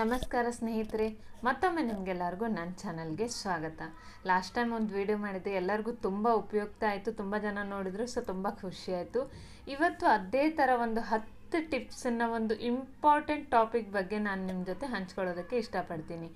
ನಮಸ್ಕಾರ ಸ್ನೇಹಿತರೆ, ಮತ್ತೊಮ್ಮೆ ನಿಮಗೆಲ್ಲರಿಗೂ ನನ್ನ ಚಾನಲ್ಗೆ ಸ್ವಾಗತ. ಲಾಸ್ಟ್ ಟೈಮ್ ಒಂದು ವಿಡಿಯೋ ಮಾಡಿದ್ದೆ, ಎಲ್ಲರಿಗೂ ತುಂಬ ಉಪಯುಕ್ತ ಆಯಿತು, ತುಂಬ ಜನ ನೋಡಿದ್ರು, ಸೊ ತುಂಬ ಖುಷಿ ಆಯಿತು. ಇವತ್ತು ಅದೇ ಥರ ಒಂದು ಹತ್ತು ಟಿಪ್ಸನ್ನು ಒಂದು ಇಂಪಾರ್ಟೆಂಟ್ ಟಾಪಿಕ್ ಬಗ್ಗೆ ನಾನು ನಿಮ್ಮ ಜೊತೆ ಹಂಚ್ಕೊಳ್ಳೋದಕ್ಕೆ ಇಷ್ಟಪಡ್ತೀನಿ.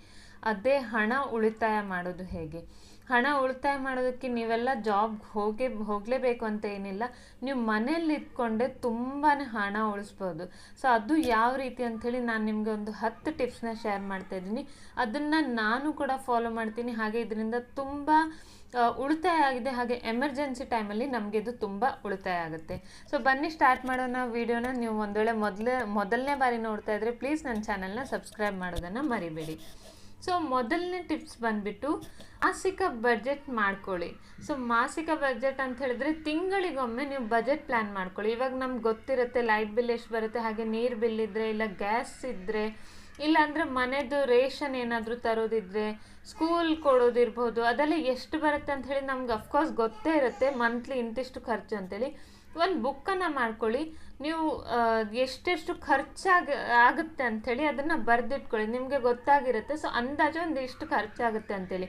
ಅದೇ ಹಣ ಉಳಿತಾಯ ಮಾಡೋದು ಹೇಗೆ? ಹಣ ಉಳಿತಾಯ ಮಾಡೋದಕ್ಕೆ ನೀವೆಲ್ಲ ಜಾಬ್ಗೆ ಹೋಗೇ, ಹೋಗಲೇಬೇಕು ಅಂತ ಏನಿಲ್ಲ. ನೀವು ಮನೇಲಿ ಇಟ್ಕೊಂಡೆ ತುಂಬಾ ಹಣ ಉಳಿಸ್ಬೋದು. ಸೊ ಅದು ಯಾವ ರೀತಿ ಅಂಥೇಳಿ ನಾನು ನಿಮಗೆ ಒಂದು ಹತ್ತು ಟಿಪ್ಸ್ನ ಶೇರ್ ಮಾಡ್ತಾ ಇದ್ದೀನಿ. ಅದನ್ನು ನಾನು ಕೂಡ ಫಾಲೋ ಮಾಡ್ತೀನಿ. ಹಾಗೆ ಇದರಿಂದ ತುಂಬ ಉಳಿತಾಯ ಆಗಿದೆ. ಹಾಗೆ ಎಮರ್ಜೆನ್ಸಿ ಟೈಮಲ್ಲಿ ನಮಗೆ ಇದು ತುಂಬ ಉಳಿತಾಯ ಆಗುತ್ತೆ. ಸೊ ಬನ್ನಿ ಸ್ಟಾರ್ಟ್ ಮಾಡೋಣ ವಿಡಿಯೋನ ನೀವು ಒಂದು ವೇಳೆ ಮೊದಲೇ, ಮೊದಲನೇ ಬಾರಿ ನೋಡ್ತಾ ಇದ್ರೆ ಪ್ಲೀಸ್ ನನ್ನ ಚಾನಲ್ನ ಸಬ್ಸ್ಕ್ರೈಬ್ ಮಾಡೋದನ್ನು ಮರಿಬೇಡಿ. ಸೊ ಮೊದಲನೇ ಟಿಪ್ಸ್ ಬಂದ್ಬಿಟ್ಟು ಮಾಸಿಕ ಬಜೆಟ್ ಮಾಡ್ಕೊಳ್ಳಿ. ಸೊ ಮಾಸಿಕ ಬಜೆಟ್ ಅಂತ ಹೇಳಿದ್ರೆ ತಿಂಗಳಿಗೊಮ್ಮೆ ನೀವು ಬಜೆಟ್ ಪ್ಲ್ಯಾನ್ ಮಾಡ್ಕೊಳ್ಳಿ. ಇವಾಗ ನಮ್ಗೆ ಗೊತ್ತಿರುತ್ತೆ ಲೈಟ್ ಬಿಲ್ ಎಷ್ಟು ಬರುತ್ತೆ, ಹಾಗೆ ನೀರು ಬಿಲ್ ಇದ್ದರೆ ಇಲ್ಲ ಗ್ಯಾಸ್ ಇದ್ದರೆ ಇಲ್ಲ ಅಂದರೆ ಮನೆದು ರೇಷನ್ ಏನಾದರೂ ತರೋದಿದ್ರೆ ಸ್ಕೂಲ್ ಕೊಡೋದಿರ್ಬೋದು, ಅದೆಲ್ಲ ಎಷ್ಟು ಬರುತ್ತೆ ಅಂತ ಹೇಳಿ ನಮ್ಗೆ ಅಫ್ಕೋರ್ಸ್ ಗೊತ್ತೇ ಇರುತ್ತೆ ಮಂತ್ಲಿ ಇಂತಿಷ್ಟು ಖರ್ಚು ಅಂತೇಳಿ. ಒಂದು ಬುಕ್ಕನ್ನು ಮಾಡ್ಕೊಳ್ಳಿ, ನೀವು ಎಷ್ಟೆಷ್ಟು ಖರ್ಚಾಗ, ಆಗುತ್ತೆ ಅಂಥೇಳಿ ಅದನ್ನು ಬರೆದಿಟ್ಕೊಳ್ಳಿ, ನಿಮಗೆ ಗೊತ್ತಾಗಿರುತ್ತೆ ಸೊ ಅಂದಾಜು ಒಂದು ಇಷ್ಟು ಖರ್ಚಾಗುತ್ತೆ ಅಂತೇಳಿ.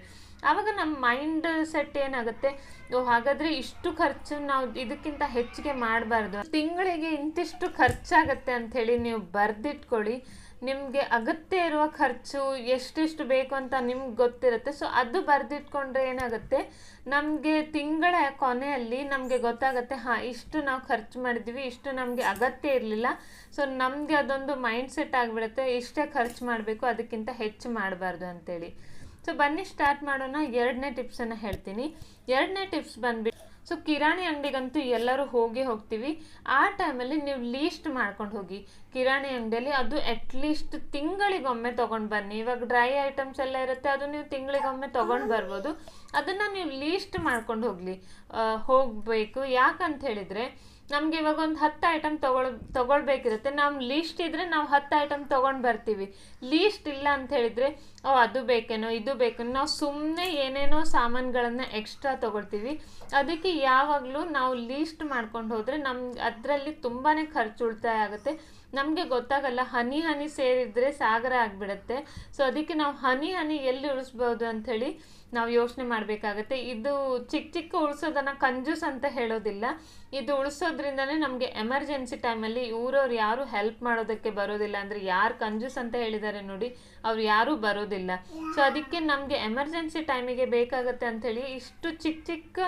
ಆವಾಗ ನಮ್ಮ ಮೈಂಡ್ ಸೆಟ್ ಏನಾಗುತ್ತೆ, ಓ, ಹಾಗಾದರೆ ಇಷ್ಟು ಖರ್ಚು ನಾವು ಇದಕ್ಕಿಂತ ಹೆಚ್ಚಿಗೆ ಮಾಡಬಾರ್ದು. ತಿಂಗಳಿಗೆ ಇಂತಿಷ್ಟು ಖರ್ಚಾಗತ್ತೆ ಅಂಥೇಳಿ ನೀವು ಬರೆದಿಟ್ಕೊಳ್ಳಿ ನಿಮಗೆ ಅಗತ್ಯ ಇರುವ ಖರ್ಚು ಎಷ್ಟೆಷ್ಟು ಬೇಕು ಅಂತ ನಿಮ್ಗೆ ಗೊತ್ತಿರುತ್ತೆ. ಸೊ ಅದು ಬರೆದಿಟ್ಕೊಂಡ್ರೆ ಏನಾಗುತ್ತೆ? ನಮಗೆ ತಿಂಗಳ ಕೊನೆಯಲ್ಲಿ ನಮಗೆ ಗೊತ್ತಾಗುತ್ತೆ, ಹಾಂ, ಇಷ್ಟು ನಾವು ಖರ್ಚು ಮಾಡಿದ್ವಿ, ಇಷ್ಟು ನಮಗೆ ಅಗತ್ಯ ಇರಲಿಲ್ಲ. ಸೊ ನಮಗೆ ಅದೊಂದು ಮೈಂಡ್ ಸೆಟ್ ಆಗಿಬಿಡುತ್ತೆ, ಇಷ್ಟೇ ಖರ್ಚು ಮಾಡಬೇಕು, ಅದಕ್ಕಿಂತ ಹೆಚ್ಚು ಮಾಡಬಾರ್ದು ಅಂತೇಳಿ. ಸೊ ಬನ್ನಿ, ಸ್ಟಾರ್ಟ್ ಮಾಡೋಣ. ಎರಡನೇ ಟಿಪ್ಸನ್ನು ಹೇಳ್ತೀನಿ. ಎರಡನೇ ಟಿಪ್ಸ್ ಬಂದ್ಬಿಟ್ಟು ಸೊ ಕಿರಾಣಿ ಅಂಗಡಿಗಂತೂ ಎಲ್ಲರೂ ಹೋಗಿ ಹೋಗ್ತೀವಿ. ಆ ಟೈಮಲ್ಲಿ ನೀವು ಲೀಸ್ಟ್ ಮಾಡ್ಕೊಂಡು ಹೋಗಿ. ಕಿರಾಣಿ ಅಂಗಡಿಯಲ್ಲಿ ಅದು ಅಟ್ಲೀಸ್ಟ್ ತಿಂಗಳಿಗೊಮ್ಮೆ ತೊಗೊಂಡು ಬನ್ನಿ. ಇವಾಗ ಡ್ರೈ ಐಟಮ್ಸ್ ಎಲ್ಲ ಇರುತ್ತೆ ಅದು ನೀವು ತಿಂಗಳಿಗೊಮ್ಮೆ ತೊಗೊಂಡು ಬರ್ಬೋದು. ಅದನ್ನು ನೀವು ಲೀಸ್ಟ್ ಮಾಡ್ಕೊಂಡು ಹೋಗಲಿ. ಹೋಗಬೇಕು. ಯಾಕಂತ ಹೇಳಿದರೆ ನಮ್ಗೆ ಇವಾಗ ಒಂದು ಹತ್ತು ಐಟಮ್ ತಗೊಳ್, ತಗೊಳ್ಬೇಕಿರುತ್ತೆ. ನಮ್ಮ ಲೀಸ್ಟ್ ಇದ್ರೆ ನಾವು ಹತ್ತು ಐಟಮ್ ತೊಗೊಂಡು ಬರ್ತೀವಿ. ಲೀಸ್ಟ್ ಇಲ್ಲ ಅಂತ ಹೇಳಿದ್ರೆ, ಓ, ಅದು ಬೇಕೇನೋ, ಇದು ಬೇಕೇನೋ, ನಾವು ಸುಮ್ಮನೆ ಏನೇನೋ ಸಾಮಾನುಗಳನ್ನ ಎಕ್ಸ್ಟ್ರಾ ತಗೊಳ್ತೀವಿ. ಅದಕ್ಕೆ ಯಾವಾಗಲೂ ನಾವು ಲೀಸ್ಟ್ ಮಾಡ್ಕೊಂಡು ಹೋದರೆ ನಮ್ಮ ಅದರಲ್ಲಿ ತುಂಬಾ ಖರ್ಚು ಉಳಿತಾಯ ಆಗುತ್ತೆ. ನಮಗೆ ಗೊತ್ತಾಗಲ್ಲ, ಹನಿ ಹನಿ ಸೇರಿದ್ರೆ ಸಾಗರ ಆಗಿಬಿಡುತ್ತೆ. ಸೊ ಅದಕ್ಕೆ ನಾವು ಹನಿ ಹನಿ ಎಲ್ಲಿ ಉಳಿಸ್ಬೋದು ಅಂಥೇಳಿ ನಾವು ಯೋಚನೆ ಮಾಡಬೇಕಾಗತ್ತೆ. ಇದು ಚಿಕ್ಕ ಚಿಕ್ಕ ಉಳಿಸೋದನ್ನು ಕಂಜೂಸ್ ಅಂತ ಹೇಳೋದಿಲ್ಲ. ಇದು ಉಳಿಸೋದ್ರಿಂದನೇ ನಮಗೆ ಎಮರ್ಜೆನ್ಸಿ ಟೈಮಲ್ಲಿ ಊರವ್ರು ಯಾರು ಹೆಲ್ಪ್ ಮಾಡೋದಕ್ಕೆ ಬರೋದಿಲ್ಲ. ಅಂದರೆ ಯಾರು ಕಂಜೂಸ್ ಅಂತ ಹೇಳಿದ್ದಾರೆ ನೋಡಿ, ಅವ್ರು ಯಾರೂ ಬರೋದಿಲ್ಲ. ಸೊ ಅದಕ್ಕೆ ನಮಗೆ ಎಮರ್ಜೆನ್ಸಿ ಟೈಮಿಗೆ ಬೇಕಾಗತ್ತೆ ಅಂಥೇಳಿ ಇಷ್ಟು ಚಿಕ್ಕ ಚಿಕ್ಕ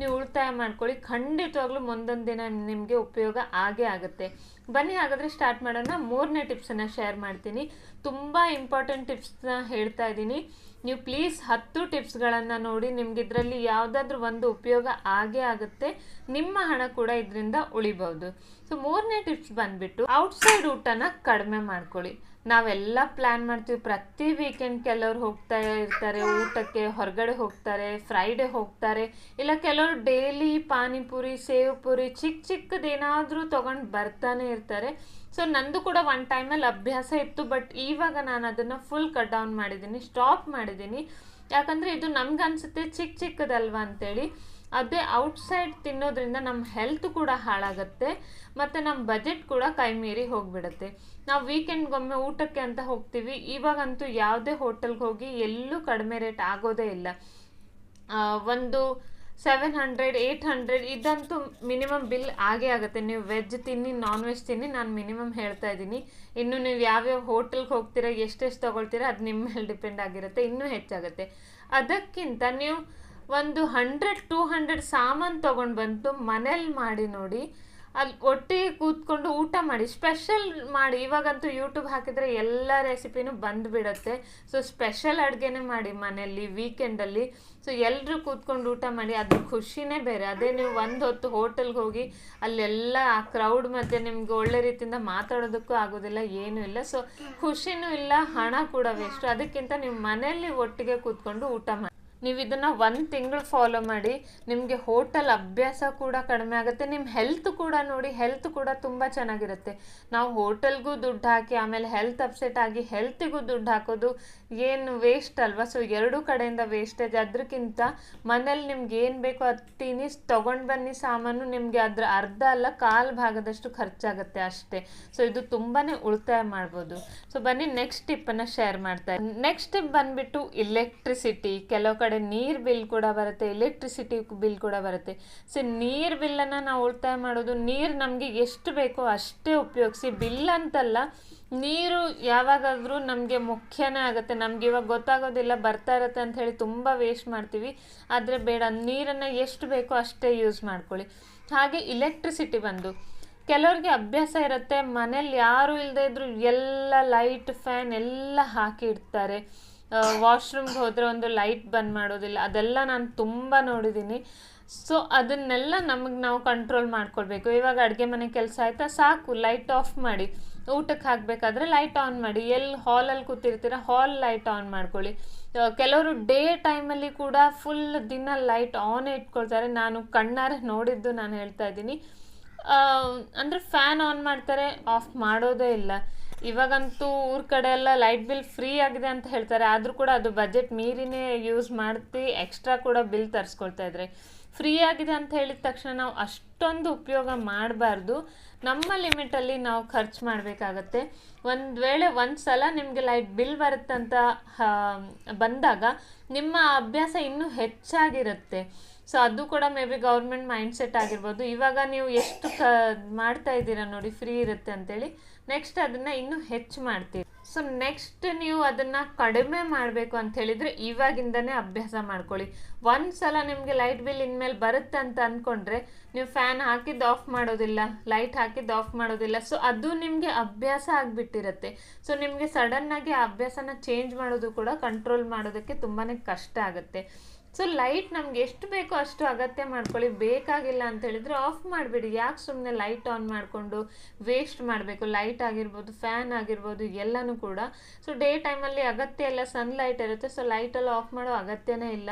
ನೀವು ಉಳಿತಾಯ ಮಾಡ್ಕೊಳ್ಳಿ. ಖಂಡಿತವಾಗ್ಲೂ ಮುಂದೊಂದು ದಿನ ನಿಮಗೆ ಉಪಯೋಗ ಆಗೇ ಆಗುತ್ತೆ. ಬನ್ನಿ ಹಾಗಾದರೆ ಸ್ಟಾರ್ಟ್ ಮಾಡೋಣ. ಮೂರನೇ ಟಿಪ್ಸನ್ನು ಶೇರ್ ಮಾಡ್ತೀನಿ. ತುಂಬ ಇಂಪಾರ್ಟೆಂಟ್ ಟಿಪ್ಸ್ನ ಹೇಳ್ತಾ ಇದ್ದೀನಿ. ನೀವು ಪ್ಲೀಸ್ ಹತ್ತು ಟಿಪ್ಸ್ಗಳನ್ನು ನೋಡಿ ನಿಮ್ಗೆ ಇದರಲ್ಲಿ ಯಾವುದಾದ್ರೂ ಒಂದು ಉಪಯೋಗ ಆಗೇ ಆಗುತ್ತೆ. ನಿಮ್ಮ ಹಣ ಕೂಡ ಇದರಿಂದ ಉಳಿಬಹುದು. ಸೊ ಮೂರನೇ ಟಿಪ್ಸ್ ಬಂದ್ಬಿಟ್ಟು ಔಟ್ಸೈಡ್ ಊಟನ ಕಡಿಮೆ ಮಾಡ್ಕೊಳ್ಳಿ. ನಾವೆಲ್ಲ ಪ್ಲ್ಯಾನ್ ಮಾಡ್ತೀವಿ. ಪ್ರತಿ ವೀಕೆಂಡ್ ಕೆಲವ್ರು ಹೋಗ್ತಾ ಇರ್ತಾರೆ, ಊಟಕ್ಕೆ ಹೊರಗಡೆ ಹೋಗ್ತಾರೆ ಫ್ರೈಡೇ ಹೋಗ್ತಾರೆ. ಇಲ್ಲ ಕೆಲವರು ಡೈಲಿ ಪಾನಿಪುರಿ ಸೇವ್ ಪುರಿ ಚಿಕ್ಕ ಚಿಕ್ಕದೇನಾದರೂ ತೊಗೊಂಡು ಬರ್ತಾನೆ ಇರ್ತಾರೆ. ಸೊ ನಂದು ಕೂಡ ಒನ್ ಟೈಮಲ್ಲಿ ಅಭ್ಯಾಸ ಇತ್ತು ಬಟ್ ಇವಾಗ ನಾನು ಅದನ್ನು ಫುಲ್ ಕಟ್ ಡೌನ್ ಮಾಡಿದ್ದೀನಿ ಸ್ಟಾಪ್ ಮಾಡಿದ್ದೀನಿ ಯಾಕಂದರೆ ಇದು ನಮ್ಗೆ ಅನ್ಸುತ್ತೆ ಚಿಕ್ಕ ಚಿಕ್ಕದಲ್ವಾ ಅಂತೇಳಿ. ಅದೇ ಔಟ್ಸೈಡ್ ತಿನ್ನೋದ್ರಿಂದ ನಮ್ಮ ಹೆಲ್ತ್ ಕೂಡ ಹಾಳಾಗುತ್ತೆ, ಮತ್ತು ನಮ್ಮ ಬಜೆಟ್ ಕೂಡ ಕೈ ಮೀರಿ ಹೋಗಿಬಿಡುತ್ತೆ. ನಾವು ವೀಕೆಂಡ್ಗೊಮ್ಮೆ ಊಟಕ್ಕೆ ಅಂತ ಹೋಗ್ತೀವಿ. ಇವಾಗಂತೂ ಯಾವುದೇ ಹೋಟೆಲ್ಗೆ ಹೋಗಿ ಎಲ್ಲೂ ಕಡಿಮೆ ರೇಟ್ ಆಗೋದೇ ಇಲ್ಲ. ಒಂದು ಸೆವೆನ್ ಹಂಡ್ರೆಡ್ ಏಯ್ಟ್ ಹಂಡ್ರೆಡ್ ಇದಂತೂ ಮಿನಿಮಮ್ ಬಿಲ್ ಆಗೇ ಆಗುತ್ತೆ. ನೀವು ವೆಜ್ ತಿನ್ನಿ ನಾನ್ ವೆಜ್ ತಿನ್ನಿ, ನಾನು ಮಿನಿಮಮ್ ಹೇಳ್ತಾ ಇದ್ದೀನಿ. ಇನ್ನು ನೀವು ಯಾವ್ಯಾವ ಹೋಟೆಲ್ಗೆ ಹೋಗ್ತೀರಾ, ಎಷ್ಟೆಷ್ಟು ತೊಗೊಳ್ತೀರಾ, ಅದು ನಿಮ್ಮ ಮೇಲೆ ಡಿಪೆಂಡ್ ಆಗಿರುತ್ತೆ. ಇನ್ನೂ ಹೆಚ್ಚಾಗುತ್ತೆ. ಅದಕ್ಕಿಂತ ನೀವು ಒಂದು ಹಂಡ್ರೆಡ್ ಟೂ ಹಂಡ್ರೆಡ್ ಸಾಮಾನು ತೊಗೊಂಡು ಬಂತು ಮನೇಲಿ ಮಾಡಿ ನೋಡಿ ಅಲ್ಲಿ ಒಟ್ಟಿಗೆ ಕೂತ್ಕೊಂಡು ಊಟ ಮಾಡಿ ಸ್ಪೆಷಲ್ ಮಾಡಿ. ಇವಾಗಂತೂ ಯೂಟ್ಯೂಬ್ ಹಾಕಿದರೆ ಎಲ್ಲ ರೆಸಿಪಿನೂ ಬಂದುಬಿಡತ್ತೆ ಸೊ ಸ್ಪೆಷಲ್ ಅಡುಗೆನೇ ಮಾಡಿ ಮನೆಯಲ್ಲಿ ವೀಕೆಂಡಲ್ಲಿ ಸೊ ಎಲ್ಲರೂ ಕೂತ್ಕೊಂಡು ಊಟ ಮಾಡಿ. ಅದ್ರ ಖುಷಿನೇ ಬೇರೆ. ಅದೇ ನೀವು ಒಂದು ಹೊತ್ತು ಹೋಟೆಲ್ಗೆ ಹೋಗಿ ಅಲ್ಲೆಲ್ಲ ಆ ಕ್ರೌಡ್ ಮಧ್ಯೆ ನಿಮ್ಗೆ ಒಳ್ಳೆ ರೀತಿಯಿಂದ ಮಾತಾಡೋದಕ್ಕೂ ಆಗೋದಿಲ್ಲ, ಏನೂ ಇಲ್ಲ. ಸೊ ಖುಷಿನೂ ಇಲ್ಲ, ಹಣ ಕೂಡ ವೇಸ್ಟು ಅದಕ್ಕಿಂತ ನೀವು ಮನೆಯಲ್ಲಿ ಒಟ್ಟಿಗೆ ಕೂತ್ಕೊಂಡು ಊಟ ಮಾಡಿ. ನೀವು ಇದನ್ನು ಒಂದು ತಿಂಗಳು ಫಾಲೋ ಮಾಡಿ, ನಿಮಗೆ ಹೋಟೆಲ್ ಅಭ್ಯಾಸ ಕೂಡ ಕಡಿಮೆ ಆಗುತ್ತೆ ನಿಮ್ಮ ಹೆಲ್ತ್ ಕೂಡ ನೋಡಿ ಹೆಲ್ತ್ ಕೂಡ ತುಂಬ ಚೆನ್ನಾಗಿರುತ್ತೆ. ನಾವು ಹೋಟೆಲ್ಗೂ ದುಡ್ಡು ಹಾಕಿ, ಆಮೇಲೆ ಹೆಲ್ತ್ ಅಪ್ಸೆಟ್ ಆಗಿ ಹೆಲ್ತಿಗೂ ದುಡ್ಡು ಹಾಕೋದು ಏನು ವೇಸ್ಟ್ ಅಲ್ವಾ? ಸೊ ಎರಡೂ ಕಡೆಯಿಂದ ವೇಸ್ಟೇಜ್ ಅದಕ್ಕಿಂತ ಮನೇಲಿ ನಿಮ್ಗೆ ಏನು ಬೇಕೋ ಅದು ತಿನ್ನಿ, ತೊಗೊಂಡು ಬನ್ನಿ ಸಾಮಾನು, ನಿಮಗೆ ಅದ್ರ ಅರ್ಧ ಅಲ್ಲ, ಕಾಲು ಭಾಗದಷ್ಟು ಖರ್ಚಾಗುತ್ತೆ ಅಷ್ಟೇ. ಸೊ ಇದು ತುಂಬಾ ಉಳಿತಾಯ ಮಾಡ್ಬೋದು. ಸೊ ಬನ್ನಿ ನೆಕ್ಸ್ಟ್ ಟಿಪ್ಪನ್ನು ಶೇರ್ ಮಾಡ್ತಾರೆ ನೆಕ್ಸ್ಟ್ ಟಿಪ್ ಬಂದ್ಬಿಟ್ಟು ಇಲೆಕ್ಟ್ರಿಸಿಟಿ ಕೆಲವು ಕಡೆ ನೀರು ಬಿಲ್ ಕೂಡ ಬರುತ್ತೆ ಎಲೆಕ್ಟ್ರಿಸಿಟಿ ಬಿಲ್ ಕೂಡ ಬರುತ್ತೆ. ಸೊ ನೀರು ಬಿಲ್ಲನ್ನು ನಾವು ಉಳಿತಾಯ ಮಾಡೋದು, ನೀರು ನಮಗೆ ಎಷ್ಟು ಬೇಕೋ ಅಷ್ಟೇ ಉಪಯೋಗಿಸಿ. ಬಿಲ್ ಅಂತಲ್ಲ, ನೀರು ಯಾವಾಗಾದರೂ ನಮಗೆ ಮುಖ್ಯನೇ ಆಗುತ್ತೆ. ನಮ್ಗೆ ಇವಾಗ ಗೊತ್ತಾಗೋದಿಲ್ಲ, ಬರ್ತಾ ಇರುತ್ತೆ ಅಂತ ಹೇಳಿ ತುಂಬ ವೇಸ್ಟ್ ಮಾಡ್ತೀವಿ. ಆದರೆ ಬೇಡ, ನೀರನ್ನು ಎಷ್ಟು ಬೇಕೋ ಅಷ್ಟೇ ಯೂಸ್ ಮಾಡ್ಕೊಳ್ಳಿ. ಹಾಗೆ ಇಲೆಕ್ಟ್ರಿಸಿಟಿ ಬಂದು, ಕೆಲವ್ರಿಗೆ ಅಭ್ಯಾಸ ಇರುತ್ತೆ. ಮನೇಲಿ ಯಾರು ಇಲ್ಲದೆ ಇದ್ದರೂ ಎಲ್ಲ ಲೈಟ್ ಫ್ಯಾನ್ ಎಲ್ಲ ಹಾಕಿ ಇಡ್ತಾರೆ. ವಾಶ್ರೂಮ್ಗೆ ಹೋದರೆ ಒಂದು ಲೈಟ್ ಬಂದ್ ಮಾಡೋದಿಲ್ಲ. ಅದೆಲ್ಲ ನಾನು ತುಂಬ ನೋಡಿದ್ದೀನಿ ಸೊ ಅದನ್ನೆಲ್ಲ ನಮಗೆ ನಾವು ಕಂಟ್ರೋಲ್ ಮಾಡ್ಕೊಳ್ಬೇಕು. ಇವಾಗ ಅಡುಗೆ ಮನೆ ಕೆಲಸ ಆಯಿತಾ, ಸಾಕು ಲೈಟ್ ಆಫ್ ಮಾಡಿ. ಊಟಕ್ಕೆ ಹಾಕಬೇಕಾದ್ರೆ ಲೈಟ್ ಆನ್ ಮಾಡಿ. ಎಲ್ಲಿ ಹಾಲಲ್ಲಿ ಕೂತಿರ್ತೀರ ಹಾಲ್ ಲೈಟ್ ಆನ್ ಮಾಡ್ಕೊಳ್ಳಿ. ಕೆಲವರು ಡೇ ಟೈಮಲ್ಲಿ ಕೂಡ ಫುಲ್ ದಿನ ಲೈಟ್ ಆನ್ ಇಟ್ಕೊಳ್ತಾರೆ. ನಾನು ಕಣ್ಣಾರೆ ನೋಡಿದ್ದು ನಾನು ಹೇಳ್ತಾ ಇದ್ದೀನಿ. ಅಂದರೆ ಫ್ಯಾನ್ ಆನ್ ಮಾಡ್ತಾರೆ ಆಫ್ ಮಾಡೋದೇ ಇಲ್ಲ. ಇವಾಗಂತೂ ಊರ ಕಡೆ ಎಲ್ಲ ಲೈಟ್ ಬಿಲ್ ಫ್ರೀ ಆಗಿದೆ ಅಂತ ಹೇಳ್ತಾರೆ. ಆದರೂ ಕೂಡ ಅದು ಬಜೆಟ್ ಮೀರಿನೇ ಯೂಸ್ ಮಾಡ್ತಿ ಎಕ್ಸ್ಟ್ರಾ ಕೂಡ ಬಿಲ್ ತರಿಸ್ಕೊಳ್ತಾ ಇದ್ರೆ. ಫ್ರೀ ಆಗಿದೆ ಅಂತ ಹೇಳಿದ ತಕ್ಷಣ ನಾವು ಅಷ್ಟೊಂದು ಉಪಯೋಗ ಮಾಡಬಾರ್ದು. ನಮ್ಮ ಲಿಮಿಟಲ್ಲಿ ನಾವು ಖರ್ಚು ಮಾಡಬೇಕಾಗತ್ತೆ. ಒಂದು ವೇಳೆ ಒಂದು ಸಲ ನಿಮಗೆ ಲೈಟ್ ಬಿಲ್ ಬರುತ್ತಂತ ಬಂದಾಗ ನಿಮ್ಮ ಅಭ್ಯಾಸ ಇನ್ನೂ ಹೆಚ್ಚಾಗಿರುತ್ತೆ. ಸೊ ಅದು ಕೂಡ ಮೇ ಬಿ ಗೌರ್ಮೆಂಟ್ ಮೈಂಡ್ಸೆಟ್ ಆಗಿರ್ಬೋದು. ಇವಾಗ ನೀವು ಎಷ್ಟು ಕ, ಮಾಡ್ತಾ ಇದ್ದೀರಾ ನೋಡಿ ಫ್ರೀ ಇರುತ್ತೆ ಅಂತೇಳಿ. ನೆಕ್ಸ್ಟ್ ಅದನ್ನ ಇನ್ನೂ ಹೆಚ್ಚು ಮಾಡ್ತೀವಿ. ಸೊ ನೆಕ್ಸ್ಟ್ ನೀವು ಅದನ್ನ ಕಡಿಮೆ ಮಾಡಬೇಕು ಅಂತ ಹೇಳಿದ್ರೆ ಇವಾಗಿಂದನೇ ಅಭ್ಯಾಸ ಮಾಡ್ಕೊಳ್ಳಿ. ಒಂದು ಸಲ ನಿಮಗೆ ಲೈಟ್ ಬಿಲ್ ಇನ್ಮೇಲೆ ಬರುತ್ತೆ ಅಂತ ಅಂದ್ಕೊಂಡ್ರೆ ನೀವು ಫ್ಯಾನ್ ಹಾಕಿದ್ದು ಆಫ್ ಮಾಡೋದಿಲ್ಲ ಲೈಟ್ ಹಾಕಿದ್ದು ಆಫ್ ಮಾಡೋದಿಲ್ಲ. ಸೊ ಅದು ನಿಮಗೆ ಅಭ್ಯಾಸ ಆಗಿಬಿಟ್ಟಿರುತ್ತೆ. ಸೊ ನಿಮಗೆ ಸಡನ್ನಾಗಿ ಆ ಅಭ್ಯಾಸನ ಚೇಂಜ್ ಮಾಡೋದು ಕೂಡ ಕಂಟ್ರೋಲ್ ಮಾಡೋದಕ್ಕೆ ತುಂಬಾ ಕಷ್ಟ ಆಗುತ್ತೆ. ಸೊ ಲೈಟ್ ನಮ್ಗೆ ಎಷ್ಟು ಬೇಕೋ ಅಷ್ಟು ಅಗತ್ಯ ಮಾಡ್ಕೊಳ್ಳಿ. ಬೇಕಾಗಿಲ್ಲ ಅಂತ ಹೇಳಿದ್ರೆ ಆಫ್ ಮಾಡಿಬಿಡಿ. ಯಾಕೆ ಸುಮ್ಮನೆ ಲೈಟ್ ಆನ್ ಮಾಡಿಕೊಂಡು ವೇಸ್ಟ್ ಮಾಡಬೇಕು? ಲೈಟ್ ಆಗಿರ್ಬೋದು ಫ್ಯಾನ್ ಆಗಿರ್ಬೋದು, ಎಲ್ಲನೂ ಕೂಡ. ಸೊ ಡೇ ಟೈಮಲ್ಲಿ ಅಗತ್ಯ ಸನ್ ಸನ್ಲೈಟ್ ಇರುತ್ತೆ. ಸೊ ಲೈಟೆಲ್ಲ ಆಫ್ ಮಾಡೋ ಅಗತ್ಯನೇ ಇಲ್ಲ.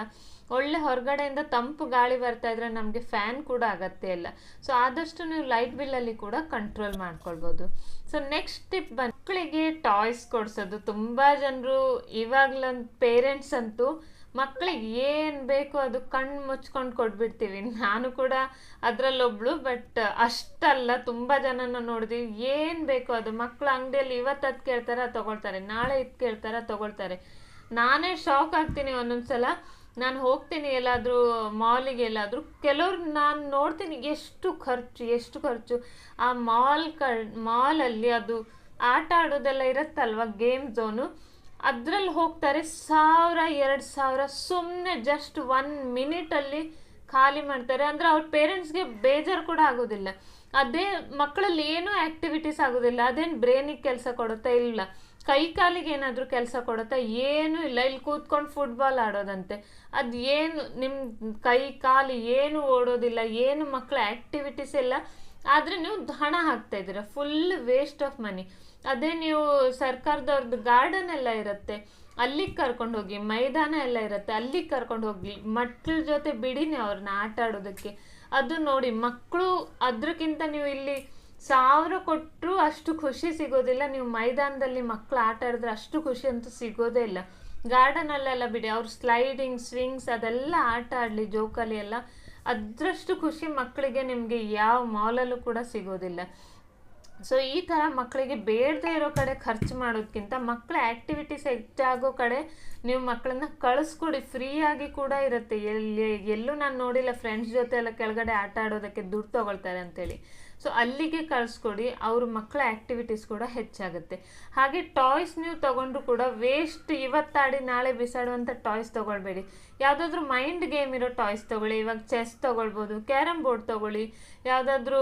ಒಳ್ಳೆ ಹೊರಗಡೆಯಿಂದ ತಂಪು ಗಾಳಿ ಬರ್ತಾ ಇದ್ರೆ ನಮಗೆ ಫ್ಯಾನ್ ಕೂಡ ಅಗತ್ಯ ಇಲ್ಲ. ಸೊ ಆದಷ್ಟು ನೀವು ಲೈಟ್ ಬಿಲ್ಲಲ್ಲಿ ಕೂಡ ಕಂಟ್ರೋಲ್ ಮಾಡ್ಕೊಳ್ಬೋದು. ಸೊ ನೆಕ್ಸ್ಟ್ ಟಿಪ್ ಮಕ್ಕಳಿಗೆ ಟಾಯ್ಸ್ ಕೊಡಿಸೋದು. ತುಂಬ ಜನರು ಇವಾಗಲೊಂದು ಪೇರೆಂಟ್ಸ್ ಅಂತೂ ಮಕ್ಕಳಿಗೆ ಏನು ಬೇಕು ಅದು ಕಣ್ಣು ಮುಚ್ಕೊಂಡು ಕೊಟ್ಬಿಡ್ತೀವಿ. ನಾನು ಕೂಡ ಅದರಲ್ಲೊಬ್ಳು ಬಟ್ ಅಷ್ಟಲ್ಲ, ತುಂಬ ಜನನ ನೋಡಿದ್ವಿ. ಏನು ಬೇಕು ಅದು? ಮಕ್ಕಳು ಅಂಗಡಿಯಲ್ಲಿ ಇವತ್ತು ಅದು ಕೇಳ್ತಾರೆ ತೊಗೊಳ್ತಾರೆ. ನಾಳೆ ಇದು ಕೇಳ್ತಾರ ತೊಗೊಳ್ತಾರೆ. ನಾನೇ ಶಾಕ್ ಆಗ್ತೀನಿ ಒಂದೊಂದು ಸಲ ನಾನು ಹೋಗ್ತೀನಿ ಎಲ್ಲಾದರೂ ಮಾಲಿಗೆ ಎಲ್ಲಾದರೂ. ಕೆಲವ್ರು ನಾನು ನೋಡ್ತೀನಿ ಎಷ್ಟು ಖರ್ಚು ಎಷ್ಟು ಖರ್ಚು. ಆ ಮಾಲ್ ಕ ಮಾಲಲ್ಲಿ ಅದು ಆಟ ಆಡೋದೆಲ್ಲ ಇರುತ್ತಲ್ವ ಗೇಮ್ ಝೋನು ಅದ್ರಲ್ಲಿ ಹೋಗ್ತಾರೆ ಸಾವಿರ, ಎರಡು ಸಾವಿರ ಸುಮ್ಮನೆ ಜಸ್ಟ್ ಒನ್ ಮಿನಿಟಲ್ಲಿ ಖಾಲಿ ಮಾಡ್ತಾರೆ. ಅಂದರೆ ಅವ್ರ ಪೇರೆಂಟ್ಸ್ಗೆ ಬೇಜಾರು ಕೂಡ ಆಗೋದಿಲ್ಲ. ಅದೇ ಮಕ್ಕಳಲ್ಲಿ ಏನೂ ಆ್ಯಕ್ಟಿವಿಟೀಸ್ ಆಗೋದಿಲ್ಲ. ಅದೇನು ಬ್ರೈನಿಗೆ ಕೆಲಸ ಕೊಡುತ್ತಾ ಇಲ್ಲ. ಕೈ ಕಾಲಿಗೆ ಏನಾದರೂ ಕೆಲಸ ಕೊಡುತ್ತಾ ಏನೂ ಇಲ್ಲ. ಇಲ್ಲಿ ಕೂತ್ಕೊಂಡು ಫುಟ್ಬಾಲ್ ಆಡೋದಂತೆ. ಅದು ಏನು ನಿಮ್ಮ ಕೈ ಕಾಲು ಏನು ಓಡೋದಿಲ್ಲ, ಏನು ಮಕ್ಕಳ ಆ್ಯಕ್ಟಿವಿಟೀಸ್ ಇಲ್ಲ. ಆದರೆ ನೀವು ಹಣ ಹಾಕ್ತಾ ಇದ್ದೀರ. ಫುಲ್ ವೇಸ್ಟ್ ಆಫ್ ಮನಿ ಅದೇ ನೀವು ಸರ್ಕಾರದವ್ರದ್ದು ಗಾರ್ಡನ್ ಎಲ್ಲ ಇರುತ್ತೆ, ಅಲ್ಲಿಗೆ ಕರ್ಕೊಂಡು ಹೋಗಿ, ಮೈದಾನ ಎಲ್ಲ ಇರುತ್ತೆ, ಅಲ್ಲಿಗೆ ಕರ್ಕೊಂಡು ಹೋಗಿ ಮಕ್ಕಳ ಜೊತೆ ಬಿಡಿನಿ ಅವ್ರನ್ನ ಆಟ ಆಡೋದಕ್ಕೆ. ಅದು ನೋಡಿ ಮಕ್ಕಳು ಅದಕ್ಕಿಂತ ನೀವು ಇಲ್ಲಿ ಸಾವಿರ ಕೊಟ್ಟರು ಅಷ್ಟು ಖುಷಿ ಸಿಗೋದಿಲ್ಲ. ನೀವು ಮೈದಾನದಲ್ಲಿ ಮಕ್ಕಳು ಆಟ ಆಡಿದ್ರೆ ಅಷ್ಟು ಖುಷಿ ಅಂತೂ ಸಿಗೋದೇ ಇಲ್ಲ. ಗಾರ್ಡನಲ್ಲೆಲ್ಲ ಬಿಡಿ, ಅವ್ರು ಸ್ಲೈಡಿಂಗ್ ಸ್ವಿಂಗ್ಸ್ ಅದೆಲ್ಲ ಆಟ ಆಡಲಿ, ಜೋಕಾಲಿ ಎಲ್ಲ. ಅದರಷ್ಟು ಖುಷಿ ಮಕ್ಕಳಿಗೆ ನಿಮಗೆ ಯಾವ ಮಾಲಲ್ಲೂ ಕೂಡ ಸಿಗೋದಿಲ್ಲ. ಸೊ ಈ ಥರ ಮಕ್ಕಳಿಗೆ ಬೇಡದೆ ಇರೋ ಕಡೆ ಖರ್ಚು ಮಾಡೋದಕ್ಕಿಂತ ಮಕ್ಕಳ ಆ್ಯಕ್ಟಿವಿಟೀಸ್ ಹೆಚ್ಚಾಗೋ ಕಡೆ ನೀವು ಮಕ್ಕಳನ್ನ ಕಳಿಸ್ಕೊಡಿ. ಫ್ರೀಯಾಗಿ ಕೂಡ ಇರುತ್ತೆ. ಎಲ್ಲಿ, ಎಲ್ಲೂ ನಾನು ನೋಡಿಲ್ಲ ಫ್ರೆಂಡ್ಸ್ ಜೊತೆ ಎಲ್ಲ ಕೆಳಗಡೆ ಆಟ ಆಡೋದಕ್ಕೆ ದುಡ್ಡು ತೊಗೊಳ್ತಾರೆ ಅಂತೇಳಿ. ಸೊ ಅಲ್ಲಿಗೆ ಕಳಿಸ್ಕೊಡಿ, ಅವ್ರ ಮಕ್ಕಳ ಆ್ಯಕ್ಟಿವಿಟೀಸ್ ಕೂಡ ಹೆಚ್ಚಾಗುತ್ತೆ. ಹಾಗೆ ಟಾಯ್ಸ್ ನೀವು ತೊಗೊಂಡ್ರು ಕೂಡ ವೇಸ್ಟ್ ಇವತ್ತಾಡಿ ನಾಳೆ ಬಿಸಾಡುವಂಥ ಟಾಯ್ಸ್ ತೊಗೊಳ್ಬೇಡಿ. ಯಾವುದಾದ್ರೂ ಮೈಂಡ್ ಗೇಮ್ ಇರೋ ಟಾಯ್ಸ್ ತೊಗೊಳ್ಳಿ, ಇವಾಗ ಚೆಸ್ ತೊಗೊಳ್ಬೋದು ಕ್ಯಾರಮ್ ಬೋರ್ಡ್ ತೊಗೊಳ್ಳಿ, ಯಾವುದಾದ್ರೂ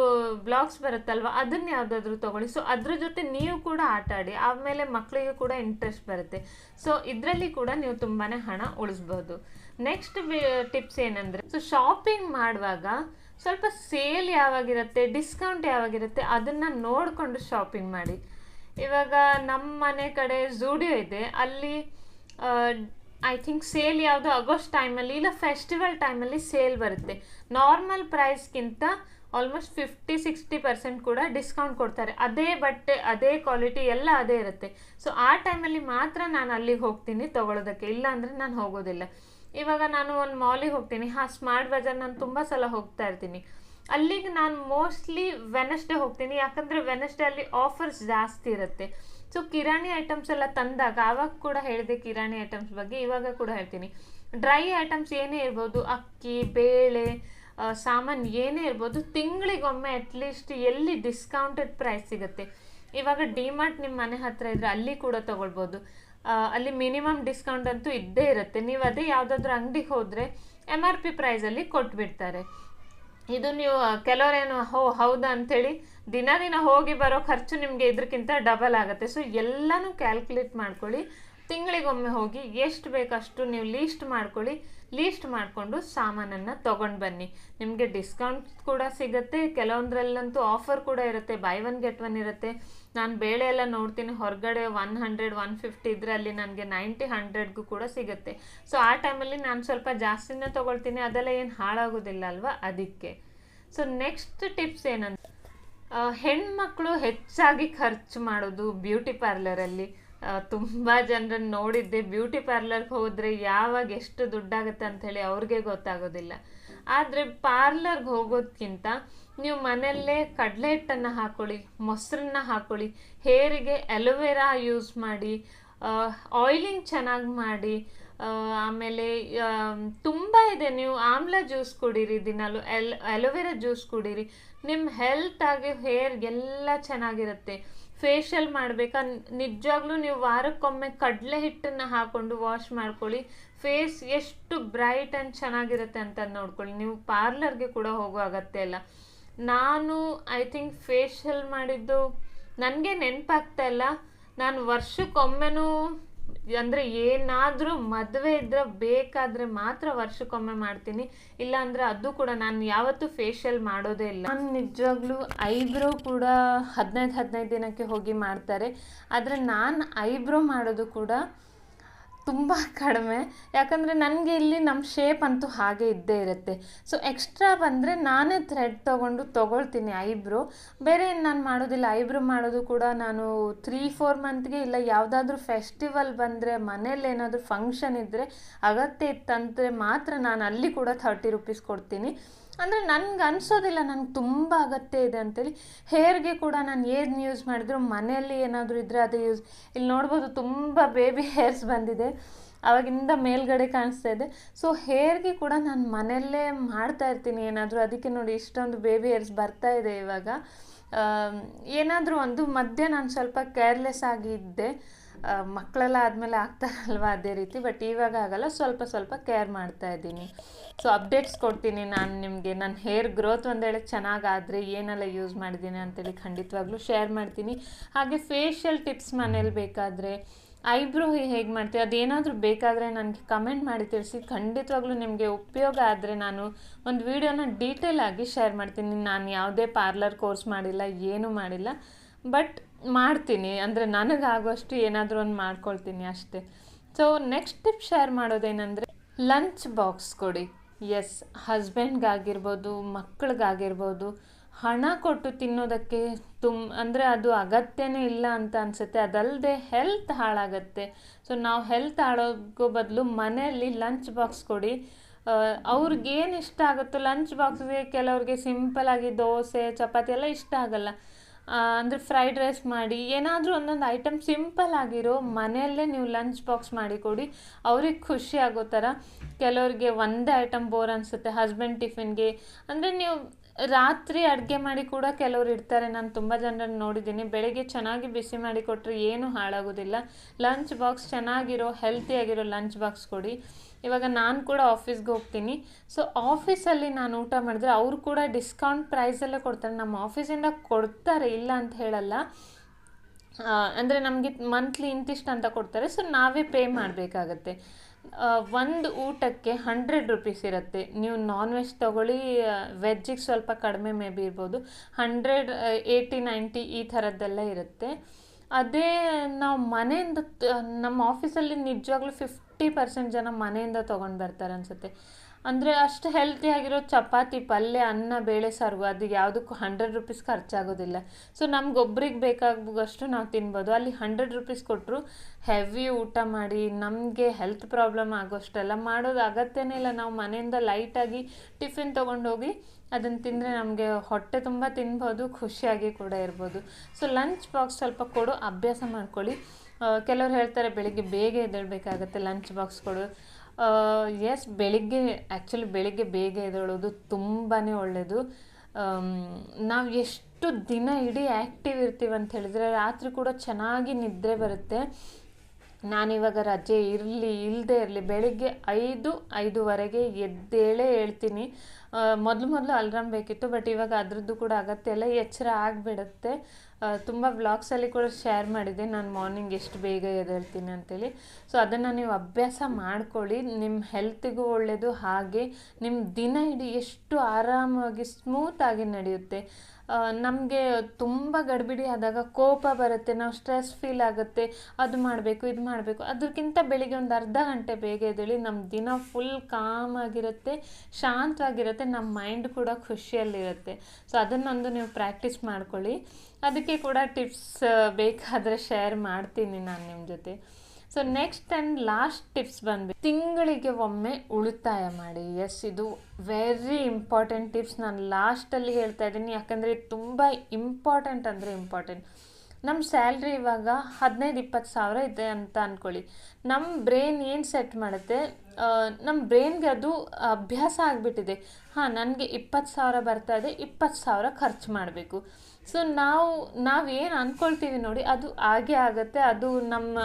ಬ್ಲಾಕ್ಸ್ ಬರುತ್ತಲ್ವ, ಅದನ್ನ ಯಾವುದಾದ್ರೂ ತೊಗೊಳ್ಳಿ. ಸೊ ಅದ್ರ ಜೊತೆ ನೀವು ಕೂಡ ಆಟ ಆಡಿ ಆಮೇಲೆ ಮಕ್ಕಳಿಗೆ ಕೂಡ ಇಂಟ್ರೆಸ್ಟ್ ಬರುತ್ತೆ. ಸೊ ಇದರಲ್ಲಿ ಕೂಡ ನೀವು ತುಂಬಾ ಹಣ ಉಳಿಸ್ಬೋದು. ನೆಕ್ಸ್ಟ್ ಟಿಪ್ಸ್ ಏನಂದರೆ ಸೊ ಶಾಪಿಂಗ್ ಮಾಡುವಾಗ ಸ್ವಲ್ಪ ಸೇಲ್ ಯಾವಾಗಿರುತ್ತೆ ಡಿಸ್ಕೌಂಟ್ ಯಾವಾಗಿರುತ್ತೆ ಅದನ್ನು ನೋಡಿಕೊಂಡು ಶಾಪಿಂಗ್ ಮಾಡಿ. ಇವಾಗ ನಮ್ಮ ಮನೆ ಕಡೆ ಝೂಡಿಯೋ ಇದೆ. ಅಲ್ಲಿ ಐ ಥಿಂಕ್ ಸೇಲ್ ಯಾವುದು ಆಗಸ್ಟ್ ಟೈಮಲ್ಲಿ ಇಲ್ಲ ಫೆಸ್ಟಿವಲ್ ಟೈಮಲ್ಲಿ ಸೇಲ್ ಬರುತ್ತೆ. ನಾರ್ಮಲ್ ಪ್ರೈಸ್ಗಿಂತ ಆಲ್ಮೋಸ್ಟ್ ಫಿಫ್ಟಿ ಸಿಕ್ಸ್ಟಿ ಪರ್ಸೆಂಟ್ ಕೂಡ ಡಿಸ್ಕೌಂಟ್ ಕೊಡ್ತಾರೆ. ಅದೇ ಬಟ್ಟೆ, ಅದೇ ಕ್ವಾಲಿಟಿ ಎಲ್ಲ ಅದೇ ಇರುತ್ತೆ. ಸೊ ಆ ಟೈಮಲ್ಲಿ ಮಾತ್ರ ನಾನು ಅಲ್ಲಿಗೆ ಹೋಗ್ತೀನಿ ತೊಗೊಳೋದಕ್ಕೆ. ಇಲ್ಲ ಅಂದರೆ ನಾನು ಹೋಗೋದಿಲ್ಲ. ಇವಾಗ ನಾನು ಒಂದು ಮಾಲಿಗೆ ಹೋಗ್ತೀನಿ. ಹಾಂ ಸ್ಮಾರ್ಟ್ ಬಜಾರ್ ನಾನು ತುಂಬ ಸಲ ಹೋಗ್ತಾ ಇರ್ತೀನಿ. ಅಲ್ಲಿಗೆ ನಾನು ಮೋಸ್ಟ್ಲಿ ವೆನಸ್ಡೇ ಹೋಗ್ತೀನಿ. ಯಾಕಂದರೆ ವೆನಸ್ಡೇ ಅಲ್ಲಿ ಆಫರ್ಸ್ ಜಾಸ್ತಿ ಇರುತ್ತೆ. ಸೊ ಕಿರಾಣಿ ಐಟಮ್ಸ್ ಎಲ್ಲ ತಂದಾಗ, ಆವಾಗ ಕೂಡ ಹೇಳಿದೆ ಕಿರಾಣಿ ಐಟಮ್ಸ್ ಬಗ್ಗೆ, ಇವಾಗ ಕೂಡ ಹೇಳ್ತೀನಿ. ಡ್ರೈ ಐಟಮ್ಸ್ ಏನೇ ಇರ್ಬೋದು, ಅಕ್ಕಿ, ಬೇಳೆ ಸಾಮಾನು ಏನೇ ಇರ್ಬೋದು, ತಿಂಗಳಿಗೊಮ್ಮೆ ಅಟ್ಲೀಸ್ಟ್ ಎಲ್ಲಿ ಡಿಸ್ಕೌಂಟೆಡ್ ಪ್ರೈಸ್ ಸಿಗುತ್ತೆ. ಇವಾಗ ಡಿಮಾರ್ಟ್ ನಿಮ್ಮ ಮನೆ ಹತ್ತಿರ ಇದ್ದರೆ ಅಲ್ಲಿ ಕೂಡ ತಗೊಳ್ಬೋದು. ಅಲ್ಲಿ ಮಿನಿಮಮ್ ಡಿಸ್ಕೌಂಟ್ ಅಂತೂ ಇದ್ದೇ ಇರುತ್ತೆ. ನೀವು ಅದೇ ಯಾವುದಾದ್ರೂ ಅಂಗಡಿಗೆ ಹೋದರೆ ಎಂ ಆರ್ ಪಿ ಪ್ರೈಸಲ್ಲಿ ಕೊಟ್ಬಿಡ್ತಾರೆ. ಇದು ನೀವು ಕೆಲವರೇನು, ಹೋ, ಹೌದಾ ಅಂಥೇಳಿ ದಿನ ದಿನ ಹೋಗಿ ಬರೋ ಖರ್ಚು ನಿಮಗೆ ಇದಕ್ಕಿಂತ ಡಬಲ್ ಆಗುತ್ತೆ. ಸೊ ಎಲ್ಲನೂ ಕ್ಯಾಲ್ಕುಲೇಟ್ ಮಾಡ್ಕೊಳ್ಳಿ. ತಿಂಗಳಿಗೊಮ್ಮೆ ಹೋಗಿ ಎಷ್ಟು ಬೇಕಷ್ಟು ನೀವು ಲೀಸ್ಟ್ ಮಾಡ್ಕೊಳ್ಳಿ. ಲೀಸ್ಟ್ ಮಾಡಿಕೊಂಡು ಸಾಮಾನನ್ನು ತೊಗೊಂಡು ಬನ್ನಿ. ನಿಮಗೆ ಡಿಸ್ಕೌಂಟ್ ಕೂಡ ಸಿಗುತ್ತೆ. ಕೆಲವೊಂದರಲ್ಲಂತೂ ಆಫರ್ ಕೂಡ ಇರುತ್ತೆ. ಬೈ ಒನ್ ಗೆಟ್ ಒನ್ ಇರುತ್ತೆ. ನಾನು ಬೇಳೆ ಎಲ್ಲ ನೋಡ್ತೀನಿ, ಹೊರಗಡೆ ಒನ್ ಹಂಡ್ರೆಡ್ ಒನ್ ಫಿಫ್ಟಿ ಇದ್ರೆ ಅಲ್ಲಿ ನನಗೆ ನೈಂಟಿ ಹಂಡ್ರೆಡ್ಗೂ ಕೂಡ ಸಿಗುತ್ತೆ. ಸೊ ಆ ಟೈಮಲ್ಲಿ ನಾನು ಸ್ವಲ್ಪ ಜಾಸ್ತಿನೇ ತೊಗೊಳ್ತೀನಿ, ಅದೆಲ್ಲ ಏನು ಹಾಳಾಗೋದಿಲ್ಲ ಅಲ್ವಾ? ಅದಕ್ಕೆ. ಸೊ ನೆಕ್ಸ್ಟ್ ಟಿಪ್ಸ್ ಏನಂತ ಹೆಣ್ಮಕ್ಳು ಹೆಚ್ಚಾಗಿ ಖರ್ಚು ಮಾಡೋದು ಬ್ಯೂಟಿ ಪಾರ್ಲರಲ್ಲಿ ತುಂಬ ಜನರನ್ನು ನೋಡಿದ್ದೆ ಬ್ಯೂಟಿ ಪಾರ್ಲರ್ಗೆ ಹೋದರೆ ಯಾವಾಗ ಎಷ್ಟು ದುಡ್ಡಾಗುತ್ತೆ ಅಂಥೇಳಿ ಅವ್ರಿಗೆ ಗೊತ್ತಾಗೋದಿಲ್ಲ. ಆದರೆ ಪಾರ್ಲರ್ಗೆ ಹೋಗೋದ್ಕಿಂತ ನೀವು ಮನೆಯಲ್ಲೇ ಕಡಲೆ ಹಿಟ್ಟನ್ನು ಹಾಕೊಳ್ಳಿ, ಮೊಸರನ್ನ ಹಾಕೊಳ್ಳಿ, ಹೇರಿಗೆ ಅಲೋವೆರಾ ಯೂಸ್ ಮಾಡಿ ಆಯಿಲಿಂಗ್ ಚೆನ್ನಾಗಿ ಮಾಡಿ ಆಮೇಲೆ ತುಂಬ ಇದೆ. ನೀವು ಆಮ್ಲ ಜ್ಯೂಸ್ ಕುಡೀರಿ ದಿನಾಲು, ಎಲ್, ಅಲೋವೆರಾ ಜ್ಯೂಸ್ ಕುಡೀರಿ. ನಿಮ್ಮ ಹೆಲ್ತ್ ಆಗಿ ಹೇರ್ ಎಲ್ಲ ಚೆನ್ನಾಗಿರುತ್ತೆ. ಫೇಶಿಯಲ್ ಮಾಡಬೇಕಾ? ನಿಜವಾಗ್ಲೂ ನೀವು ವಾರಕ್ಕೊಮ್ಮೆ ಕಡಲೆ ಹಿಟ್ಟನ್ನು ಹಾಕೊಂಡು ವಾಶ್ ಮಾಡ್ಕೊಳ್ಳಿ. ಫೇಸ್ ಎಷ್ಟು ಬ್ರೈಟ್ ಆ್ಯಂಡ್ ಚೆನ್ನಾಗಿರುತ್ತೆ ಅಂತ ನೋಡ್ಕೊಳ್ಳಿ. ನೀವು ಪಾರ್ಲರ್ಗೆ ಕೂಡ ಹೋಗೋ ಅಗತ್ಯ ಇಲ್ಲ. ನಾನು ಐ ಥಿಂಕ್ ಫೇಶಿಯಲ್ ಮಾಡಿದ್ದು ನನಗೆ ನೆನಪಾಗ್ತಾ ಇಲ್ಲ. ನಾನು ವರ್ಷಕ್ಕೊಮ್ಮೆನೂ, ಅಂದರೆ ಏನಾದರೂ ಮದುವೆ ಇದ್ರೆ ಬೇಕಾದರೆ ಮಾತ್ರ ವರ್ಷಕ್ಕೊಮ್ಮೆ ಮಾಡ್ತೀನಿ. ಇಲ್ಲ ಅಂದರೆ ಅದು ಕೂಡ ನಾನು ಯಾವತ್ತೂ ಫೇಶಿಯಲ್ ಮಾಡೋದೇ ಇಲ್ಲ. ನಾನು ನಿಜವಾಗ್ಲೂ ಐಬ್ರೋ ಕೂಡ ಹದಿನೈದು ಹದಿನೈದು ದಿನಕ್ಕೆ ಹೋಗಿ ಮಾಡ್ತಾರೆ. ಆದರೆ ನಾನು ಐಬ್ರೋ ಮಾಡೋದು ಕೂಡ ತುಂಬ ಕಡಿಮೆ. ಯಾಕಂದರೆ ನನಗೆ ಇಲ್ಲಿ ನಮ್ಮ ಶೇಪ್ ಅಂತೂ ಹಾಗೆ ಇದ್ದೇ ಇರುತ್ತೆ. ಸೊ ಎಕ್ಸ್ಟ್ರಾ ಬಂದರೆ ನಾನೇ ಥ್ರೆಡ್ ತೊಗೊಂಡು ತೊಗೊಳ್ತೀನಿ ಐಬ್ರೋ. ಬೇರೆ ಏನು ನಾನು ಮಾಡೋದಿಲ್ಲ. ಐಬ್ರೋ ಮಾಡೋದು ಕೂಡ ನಾನು ತ್ರೀ ಫೋರ್ ಮಂತ್ಗೆ ಇಲ್ಲ, ಯಾವುದಾದ್ರೂ ಫೆಸ್ಟಿವಲ್ ಬಂದರೆ, ಮನೇಲಿ ಏನಾದರೂ ಫಂಕ್ಷನ್ ಇದ್ದರೆ ಅಗತ್ಯ ಇತ್ತಂದರೆ ಮಾತ್ರ ನಾನು ಅಲ್ಲಿ ಕೂಡ ಥರ್ಟಿ ರುಪೀಸ್ ಕೊಡ್ತೀನಿ. ಅಂದರೆ ನನಗೆ ಅನಿಸೋದಿಲ್ಲ, ನನಗೆ ತುಂಬ ಅಗತ್ಯ ಇದೆ ಅಂತೇಳಿ. ಹೇರ್ಗೆ ಕೂಡ ನಾನು ಏನು ಯೂಸ್ ಮಾಡಿದ್ರು, ಮನೆಯಲ್ಲಿ ಏನಾದರೂ ಇದ್ದರೆ ಅದು ಯೂಸ್. ಇಲ್ಲಿ ನೋಡ್ಬೋದು ತುಂಬ ಬೇಬಿ ಹೇರ್ಸ್ ಬಂದಿದೆ, ಅವಾಗಿಂದ ಮೇಲ್ಗಡೆ ಕಾಣಿಸ್ತಾ ಇದೆ. ಸೊ ಹೇರ್ಗೆ ಕೂಡ ನಾನು ಮನೆಯಲ್ಲೇ ಮಾಡ್ತಾ ಇರ್ತೀನಿ, ಏನಾದರೂ ಅದಕ್ಕೆ ನೋಡಿ ಇಷ್ಟೊಂದು ಬೇಬಿ ಹೇರ್ಸ್ ಬರ್ತಾ ಇದೆ ಇವಾಗ. ಏನಾದರೂ ಒಂದು ಮಧ್ಯೆ ನಾನು ಸ್ವಲ್ಪ ಕೇರ್ಲೆಸ್ ಆಗಿದ್ದೆ ಮಕ್ಕಳೆಲ್ಲ ಆದಮೇಲೆ ಆಗ್ತಾರಲ್ವ ಅದೇ ರೀತಿ ಬಟ್ ಇವಾಗ ಆಗಲ್ಲ, ಸ್ವಲ್ಪ ಸ್ವಲ್ಪ ಕೇರ್ ಮಾಡ್ತಾ ಇದ್ದೀನಿ. ಸೊ ಅಪ್ಡೇಟ್ಸ್ ಕೊಡ್ತೀನಿ ನಾನು ನಿಮಗೆ. ನನ್ನ ಹೇರ್ ಗ್ರೋತ್ ಒಂದು ವೇಳೆ ಚೆನ್ನಾಗಾದರೆ ಏನೆಲ್ಲ ಯೂಸ್ ಮಾಡಿದ್ದೀನಿ ಅಂತೇಳಿ ಖಂಡಿತವಾಗ್ಲೂ ಶೇರ್ ಮಾಡ್ತೀನಿ. ಹಾಗೆ ಫೇಶಿಯಲ್ ಟಿಪ್ಸ್ ಮನೇಲಿ ಬೇಕಾದರೆ ಐಬ್ರೋ ಹೇಗೆ ಮಾಡ್ತೀವಿ ಅದೇನಾದರೂ ಬೇಕಾದರೆ ನನಗೆ ಕಮೆಂಟ್ ಮಾಡಿ ತಿಳಿಸಿ. ಖಂಡಿತವಾಗ್ಲೂ ನಿಮಗೆ ಉಪಯೋಗ ಆದರೆ ನಾನು ಒಂದು ವಿಡಿಯೋನ ಡೀಟೇಲ್ ಆಗಿ ಶೇರ್ ಮಾಡ್ತೀನಿ. ನಾನು ಯಾವುದೇ ಪಾರ್ಲರ್ ಕೋರ್ಸ್ ಮಾಡಿಲ್ಲ, ಏನೂ ಮಾಡಿಲ್ಲ. ಬಟ್ ಮಾಡ್ತೀನಿ. ಅಂದರೆ ನನಗಾಗುವಷ್ಟು ಏನಾದರೂ ಒಂದು ಮಾಡ್ಕೊಳ್ತೀನಿ ಅಷ್ಟೇ. ಸೊ ನೆಕ್ಸ್ಟ್ ಟಿಪ್ ಶೇರ್ ಮಾಡೋದೇನೆಂದರೆ ಲಂಚ್ ಬಾಕ್ಸ್ ಕೊಡಿ. ಎಸ್ ಹಸ್ಬೆಂಡ್ಗಾಗಿರ್ಬೋದು ಮಕ್ಕಳಿಗಾಗಿರ್ಬೋದು ಹಣ ಕೊಟ್ಟು ತಿನ್ನೋದಕ್ಕೆ ತುಮ್, ಅಂದರೆ ಅದು ಅಗತ್ಯನೇ ಇಲ್ಲ ಅಂತ ಅನಿಸುತ್ತೆ. ಅದಲ್ಲದೆ ಹೆಲ್ತ್ ಹಾಳಾಗತ್ತೆ. ಸೊ ನಾವು ಹೆಲ್ತ್ ಹಾಳೋಗೋ ಬದಲು ಮನೆಯಲ್ಲಿ ಲಂಚ್ ಬಾಕ್ಸ್ ಕೊಡಿ. ಅವ್ರಿಗೇನು ಇಷ್ಟ ಆಗುತ್ತೋ ಲಂಚ್ ಬಾಕ್ಸ್ಗೆ ಕೆಲವ್ರಿಗೆ ಸಿಂಪಲಾಗಿ ದೋಸೆ, ಚಪಾತಿ ಎಲ್ಲ ಇಷ್ಟ ಆಗಲ್ಲ. ಅಂದರೆ ಫ್ರೈಡ್ ರೈಸ್ ಮಾಡಿ, ಏನಾದರೂ ಒಂದೊಂದು ಐಟಮ್ ಸಿಂಪಲ್ ಆಗಿರೋ ಮನೆಯಲ್ಲೇ ನೀವು ಲಂಚ್ ಬಾಕ್ಸ್ ಮಾಡಿ ಕೊಡಿ, ಅವ್ರಿಗೆ ಖುಷಿ ಆಗೋ ಥರ. ಕೆಲವ್ರಿಗೆ ಒಂದೇ ಐಟಮ್ ಬೋರ್ ಅನಿಸುತ್ತೆ ಹಸ್ಬೆಂಡ್ ಟಿಫಿನ್ಗೆ ಅಂದರೆ ನೀವು ರಾತ್ರಿ ಅಡುಗೆ ಮಾಡಿ ಕೂಡ ಕೆಲವ್ರು ಇರ್ತಾರೆ ನಾನು ತುಂಬ ಜನರನ್ನು ನೋಡಿದ್ದೀನಿ, ಬೆಳಗ್ಗೆ ಚೆನ್ನಾಗಿ ಬಿಸಿ ಮಾಡಿ ಕೊಟ್ಟರೆ ಏನೂ ಹಾಳಾಗೋದಿಲ್ಲ. ಲಂಚ್ ಬಾಕ್ಸ್ ಚೆನ್ನಾಗಿರೋ ಹೆಲ್ತಿಯಾಗಿರೋ ಲಂಚ್ ಬಾಕ್ಸ್ ಕೊಡಿ. ಇವಾಗ ನಾನು ಕೂಡ ಆಫೀಸ್ಗೆ ಹೋಗ್ತೀನಿ. ಸೊ ಆಫೀಸಲ್ಲಿ ನಾನು ಊಟ ಮಾಡಿದ್ರೆ ಅವರು ಕೂಡ ಡಿಸ್ಕೌಂಟ್ ಪ್ರೈಸಲ್ಲೇ ಕೊಡ್ತಾರೆ. ನಮ್ಮ ಆಫೀಸಿಂದ ಕೊಡ್ತಾರೆ, ಇಲ್ಲ ಅಂತ ಹೇಳಲ್ಲ. ಅಂದರೆ ನಮಗೆ ಮಂತ್ಲಿ ಇಂತಿಷ್ಟು ಅಂತ ಕೊಡ್ತಾರೆ. ಸೊ ನಾವೇ ಪೇ ಮಾಡಬೇಕಾಗತ್ತೆ. ಒಂದು ಊಟಕ್ಕೆ ಹಂಡ್ರೆಡ್ ರುಪೀಸ್ ಇರುತ್ತೆ. ನೀವು ನಾನ್ ವೆಜ್ ತೊಗೊಳ್ಳಿ ವೆಜ್ಜಿಗೆ ಸ್ವಲ್ಪ ಕಡಿಮೆ ಮೇ ಬಿ ಇರ್ಬೋದು ಹಂಡ್ರೆಡ್ ಏಯ್ಟಿ ನೈಂಟಿ ಈ ಥರದ್ದೆಲ್ಲ ಇರುತ್ತೆ. ಅದೇ ನಾವು ಮನೆಯಿಂದ ನಮ್ಮ ಆಫೀಸಲ್ಲಿ ನಿಜವಾಗ್ಲೂ ಫಿಫ್ಟಿ ಪರ್ಸೆಂಟ್ ಜನ ಮನೆಯಿಂದ ತೊಗೊಂಡು ಬರ್ತಾರೆ ಅನಿಸುತ್ತೆ. ಅಂದರೆ ಅಷ್ಟು ಹೆಲ್ತಿಯಾಗಿರೋ ಚಪಾತಿ, ಪಲ್ಯ, ಅನ್ನ, ಬೇಳೆ ಸಾರು ಅದು ಯಾವುದಕ್ಕೂ ಹಂಡ್ರೆಡ್ ರುಪೀಸ್ ಖರ್ಚಾಗೋದಿಲ್ಲ. ಸೊ ನಮ್ಗೊಬ್ರಿಗೆ ಬೇಕಾಗುವಷ್ಟು ನಾವು ತಿನ್ಬೋದು. ಅಲ್ಲಿ ಹಂಡ್ರೆಡ್ ರುಪೀಸ್ ಕೊಟ್ಟರು ಹೆವಿ ಊಟ ಮಾಡಿ, ನಮಗೆ ಹೆಲ್ತ್ ಪ್ರಾಬ್ಲಮ್ ಆಗೋಷ್ಟೆಲ್ಲ ಮಾಡೋದು ಅಗತ್ಯನೇ ಇಲ್ಲ. ನಾವು ಮನೆಯಿಂದ ಲೈಟಾಗಿ ಟಿಫಿನ್ ತೊಗೊಂಡೋಗಿ ಅದನ್ನು ತಿಂದರೆ ನಮಗೆ ಹೊಟ್ಟೆ ತುಂಬ ತಿನ್ಬೋದು, ಖುಷಿಯಾಗಿ ಕೂಡ ಇರ್ಬೋದು. ಸೊ ಲಂಚ್ ಬಾಕ್ಸ್ ಸ್ವಲ್ಪ ಕೊಡು, ಅಭ್ಯಾಸ ಮಾಡ್ಕೊಳ್ಳಿ. ಕೆಲವರು ಹೇಳ್ತಾರೆ ಬೆಳಿಗ್ಗೆ ಬೇಗ ಎದ್ದೇಳಬೇಕಾಗತ್ತೆ ಲಂಚ್ ಬಾಕ್ಸ್ ಕೊಡು. ಎಸ್ ಬೆಳಿಗ್ಗೆ ಆ್ಯಕ್ಚುಲಿ ಬೆಳಿಗ್ಗೆ ಬೇಗ ಎದ್ದೇಳೋದು ತುಂಬಾ ಒಳ್ಳೆಯದು ನಾವು ಎಷ್ಟು ದಿನ ಇಡೀ ಆ್ಯಕ್ಟಿವ್ ಇರ್ತೀವಿ ಅಂತ ಹೇಳಿದರೆ ರಾತ್ರಿ ಕೂಡ ಚೆನ್ನಾಗಿ ನಿದ್ರೆ ಬರುತ್ತೆ. ನಾನಿವಾಗ ರಜೆ ಇರಲಿ ಇಲ್ಲದೆ ಇರಲಿ, ಬೆಳಿಗ್ಗೆ ಐದು, ಐದುವರೆಗೆ ಎದ್ದೇಳೇ ಹೇಳ್ತೀನಿ. ಮೊದಲು ಮೊದಲು ಅಲ್ರಾಮ್ ಬೇಕಿತ್ತು, ಬಟ್ ಇವಾಗ ಅದರದ್ದು ಕೂಡ ಅಗತ್ಯ ಎಲ್ಲ ಎಚ್ಚರ ಆಗಿಬಿಡುತ್ತೆ. ತುಂಬ ವ್ಲಾಗ್ಸಲ್ಲಿ ಕೂಡ ಶೇರ್ ಮಾಡಿದೆ. ನಾನು ಮಾರ್ನಿಂಗ್ ಎಷ್ಟು ಬೇಗ ಎದ್ದೇಳ್ತೀನಿ ಅಂತೇಳಿ. ಸೊ ಅದನ್ನು ನೀವು ಅಭ್ಯಾಸ ಮಾಡ್ಕೊಳ್ಳಿ. ನಿಮ್ಮ ಹೆಲ್ತಿಗೂ ಒಳ್ಳೆಯದು ಹಾಗೆ ನಿಮ್ಮ ದಿನ ಇಡೀ ಎಷ್ಟು ಆರಾಮಾಗಿ ಸ್ಮೂತಾಗಿ ನಡೆಯುತ್ತೆ. ನಮಗೆ ತುಂಬ ಗಡಿಬಿಡಿ ಆದಾಗ ಕೋಪ ಬರುತ್ತೆ, ನಾವು ಸ್ಟ್ರೆಸ್ ಫೀಲ್ ಆಗುತ್ತೆ, ಅದು ಮಾಡಬೇಕು, ಇದು ಮಾಡಬೇಕು. ಅದಕ್ಕಿಂತ ಬೆಳಿಗ್ಗೆ ಒಂದು ಅರ್ಧ ಗಂಟೆ ಬೇಗ ಎದ್ದೇಳಿ ನಮ್ಮ ದಿನ ಫುಲ್ ಕಾಮ್ ಆಗಿರುತ್ತೆ, ಶಾಂತವಾಗಿರುತ್ತೆ ನಮ್ಮ ಮೈಂಡ್ ಕೂಡ ಖುಷಿಯಲ್ಲಿರುತ್ತೆ. ಸೊ ಅದನ್ನೊಂದು ನೀವು ಪ್ರಾಕ್ಟೀಸ್ ಮಾಡ್ಕೊಳ್ಳಿ. ಅದಕ್ಕೆ ಕೂಡ ಟಿಪ್ಸ್ ಬೇಕಾದರೆ ಶೇರ್ ಮಾಡ್ತೀನಿ ನಾನು ನಿಮ್ಮ ಜೊತೆ. So next and last tips ಬಂದ್ಬಿಟ್ಟು ತಿಂಗಳಿಗೆ ಒಮ್ಮೆ ಉಳಿತಾಯ ಮಾಡಿ. ಎಸ್ ಇದು ವೆರಿ ಇಂಪಾರ್ಟೆಂಟ್ ಟಿಪ್ಸ್ ನಾನು ಲಾಸ್ಟಲ್ಲಿ ಹೇಳ್ತಾ ಇದ್ದೀನಿ. ಯಾಕಂದರೆ ತುಂಬ ಇಂಪಾರ್ಟೆಂಟ್ ಅಂದರೆ ಇಂಪಾರ್ಟೆಂಟ್ ನಮ್ಮ ಸ್ಯಾಲ್ರಿ ಇವಾಗ ಹದಿನೈದು ಇಪ್ಪತ್ತು ಸಾವಿರ ಇದೆ ಅಂತ ಅಂದ್ಕೊಳ್ಳಿ ನಮ್ಮ ಬ್ರೈನ್ ಏನು ಸೆಟ್ ಮಾಡುತ್ತೆ? ನಮ್ಮ ಬ್ರೈನ್ಗೆ ಅದು ಅಭ್ಯಾಸ ಆಗಿಬಿಟ್ಟಿದೆ. ಹಾಂ, ನನಗೆ ಇಪ್ಪತ್ತು ಸಾವಿರ ಬರ್ತಾ ಇದೆ. ಇಪ್ಪತ್ತು ಸಾವಿರ ಖರ್ಚು ಮಾಡಬೇಕು. ಸೊ ನಾವು ನಾವೇನು ಅಂದ್ಕೊಳ್ತೀವಿ ನೋಡಿ, ಅದು ಹಾಗೆ ಆಗುತ್ತೆ. ಅದು ನಮ್ಮ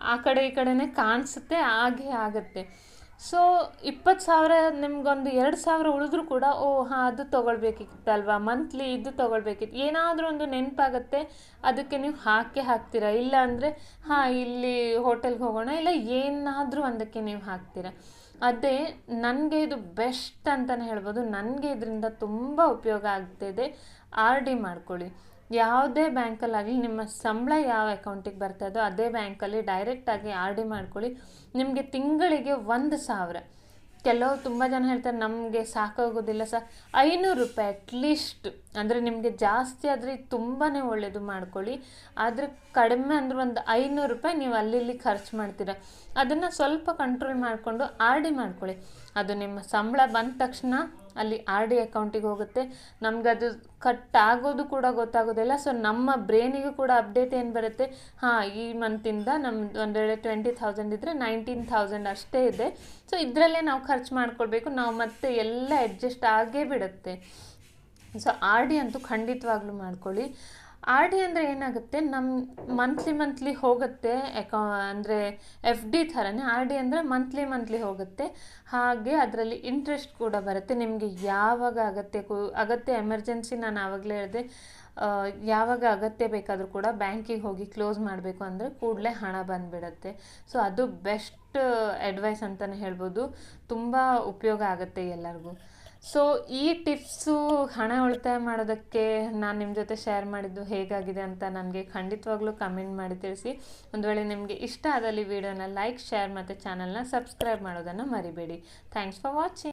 ಆ ಕಡೆ ಈ ಕಡೆನೇ ಕಾಣಿಸುತ್ತೆ, ಹಾಗೆ ಆಗುತ್ತೆ. ಸೊ ಇಪ್ಪತ್ತು ಸಾವಿರ ನಿಮ್ಗೊಂದು ಎರಡು ಸಾವಿರ ಉಳಿದ್ರೂ ಕೂಡ, ಓ, ಹಾಂ, ಅದು ತೊಗೊಳ್ಬೇಕಿತ್ತಲ್ವಾ ಮಂತ್ಲಿ ಇದು ತೊಗೊಳ್ಬೇಕಿತ್ತು. ಏನಾದರೂ ಒಂದು ನೆನಪಾಗತ್ತೆ, ಅದಕ್ಕೆ ನೀವು ಹಾಕೇ ಹಾಕ್ತೀರ? ಇಲ್ಲ ಅಂದರೆ, ಹಾಂ, ಇಲ್ಲಿ ಹೋಟೆಲ್ಗೆ ಹೋಗೋಣ, ಇಲ್ಲ ಏನಾದರೂ ಒಂದಕ್ಕೆ ನೀವು ಹಾಕ್ತೀರ? ಅದೇ, ನನಗೆ ಇದು ಬೆಸ್ಟ್ ಅಂತಲೇ ಹೇಳ್ಬೋದು. ನನಗೆ ಇದರಿಂದ ತುಂಬ ಉಪಯೋಗ ಆಗ್ತಿದೆ. ಆರ್ ಡಿ ಮಾಡ್ಕೊಳ್ಳಿ. ಯಾವುದೇ ಬ್ಯಾಂಕಲ್ಲಾಗಲಿ ನಿಮ್ಮ ಸಂಬಳ ಯಾವ ಅಕೌಂಟಿಗೆ ಬರ್ತದೋ ಅದೇ ಬ್ಯಾಂಕಲ್ಲಿ ಡೈರೆಕ್ಟಾಗಿ ಆರ್ ಡಿ ಮಾಡ್ಕೊಳ್ಳಿ. ನಿಮಗೆ ತಿಂಗಳಿಗೆ ಒಂದು ಸಾವಿರ. ಕೆಲವು ತುಂಬ ಜನ ಹೇಳ್ತಾರೆ, ನಮಗೆ ಸಾಕಾಗೋದಿಲ್ಲ ಸರ್. ಐನೂರು ರೂಪಾಯಿ ಅಟ್ಲೀಸ್ಟ್ ಅಂದರೆ ನಿಮಗೆ ಜಾಸ್ತಿ ಆದರೆ ತುಂಬಾ ಒಳ್ಳೆಯದು ಮಾಡ್ಕೊಳ್ಳಿ. ಆದರೆ ಕಡಿಮೆ ಅಂದ್ರೆ ಒಂದು ಐನೂರು ರೂಪಾಯಿ ನೀವು ಅಲ್ಲಿ ಇಲ್ಲಿ ಖರ್ಚು ಮಾಡ್ತೀರ. ಅದನ್ನು ಸ್ವಲ್ಪ ಕಂಟ್ರೋಲ್ ಮಾಡಿಕೊಂಡು ಆರ್ ಡಿ ಮಾಡ್ಕೊಳ್ಳಿ. ಅದು ನಿಮ್ಮ ಸಂಬಳ ಬಂದ ತಕ್ಷಣ ಅಲ್ಲಿ ಆರ್ ಡಿ ಅಕೌಂಟಿಗೆ ಹೋಗುತ್ತೆ. ನಮ್ಗೆ ಅದು ಕಟ್ ಆಗೋದು ಕೂಡ ಗೊತ್ತಾಗೋದಿಲ್ಲ. ಸೊ ನಮ್ಮ ಬ್ರೈನಿಗೂ ಕೂಡ ಅಪ್ಡೇಟ್ ಏನು ಬರುತ್ತೆ? ಹಾಂ, ಈ ಮಂತಿಂದ ನಮ್ದು ಒಂದು ವೇಳೆ ಟ್ವೆಂಟಿ ಥೌಸಂಡ್ ಇದ್ದರೆ ನೈನ್ಟೀನ್ ಥೌಸಂಡ್ ಅಷ್ಟೇ ಇದೆ. ಸೊ ಇದರಲ್ಲೇ ನಾವು ಖರ್ಚು ಮಾಡ್ಕೊಳ್ಬೇಕು. ನಾವು ಮತ್ತೆ ಎಲ್ಲ ಅಡ್ಜಸ್ಟ್ ಆಗೇ ಬಿಡುತ್ತೆ. ಸೊ ಆರ್ ಡಿ ಅಂತೂ ಖಂಡಿತವಾಗ್ಲೂ ಮಾಡ್ಕೊಳ್ಳಿ. ಆರ್ ಡಿ ಅಂದರೆ ಏನಾಗುತ್ತೆ? ನಮ್ಮ ಮಂತ್ಲಿ ಮಂತ್ಲಿ ಹೋಗುತ್ತೆ ಅಕೌ ಅಂದರೆ ಎಫ್ ಡಿ ಥರನೇ ಆರ್ ಡಿ ಅಂದರೆ ಮಂತ್ಲಿ ಮಂತ್ಲಿ ಹೋಗುತ್ತೆ. ಹಾಗೆ ಅದರಲ್ಲಿ ಇಂಟ್ರೆಸ್ಟ್ ಕೂಡ ಬರುತ್ತೆ. ನಿಮಗೆ ಯಾವಾಗ ಅಗತ್ಯ ಅಗತ್ಯ ಎಮರ್ಜೆನ್ಸಿ ನಾನು ಆವಾಗಲೇ ಹೇಳಿದೆ ಯಾವಾಗ ಅಗತ್ಯ ಬೇಕಾದರೂ ಕೂಡ ಬ್ಯಾಂಕಿಗೆ ಹೋಗಿ ಕ್ಲೋಸ್ ಮಾಡಬೇಕು ಅಂದರೆ ಕೂಡಲೇ ಹಣ ಬಂದುಬಿಡತ್ತೆ. ಸೊ ಅದು ಬೆಸ್ಟ್ ಅಡ್ವೈಸ್ ಅಂತಲೇ ಹೇಳ್ಬೋದು. ತುಂಬ ಉಪಯೋಗ ಆಗುತ್ತೆ ಎಲ್ಲರಿಗೂ. ಸೊ ಈ ಟಿಪ್ಸು ಹಣ ಉಳಿತಾಯ ಮಾಡೋದಕ್ಕೆ ನಾನು ನಿಮ್ಮ ಜೊತೆ ಶೇರ್ ಮಾಡಿದ್ದು ಹೇಗಾಗಿದೆ ಅಂತ ನನಗೆ ಖಂಡಿತವಾಗ್ಲೂ ಕಮೆಂಟ್ ಮಾಡಿ ತಿಳಿಸಿ. ಒಂದು ವೇಳೆ ನಿಮಗೆ ಇಷ್ಟ ಆದಲ್ಲಿ ವಿಡಿಯೋನ ಲೈಕ್ ಶೇರ್ ಮತ್ತು ಚಾನಲ್ನ ಸಬ್ಸ್ಕ್ರೈಬ್ ಮಾಡೋದನ್ನು ಮರಿಬೇಡಿ. Thanks for watching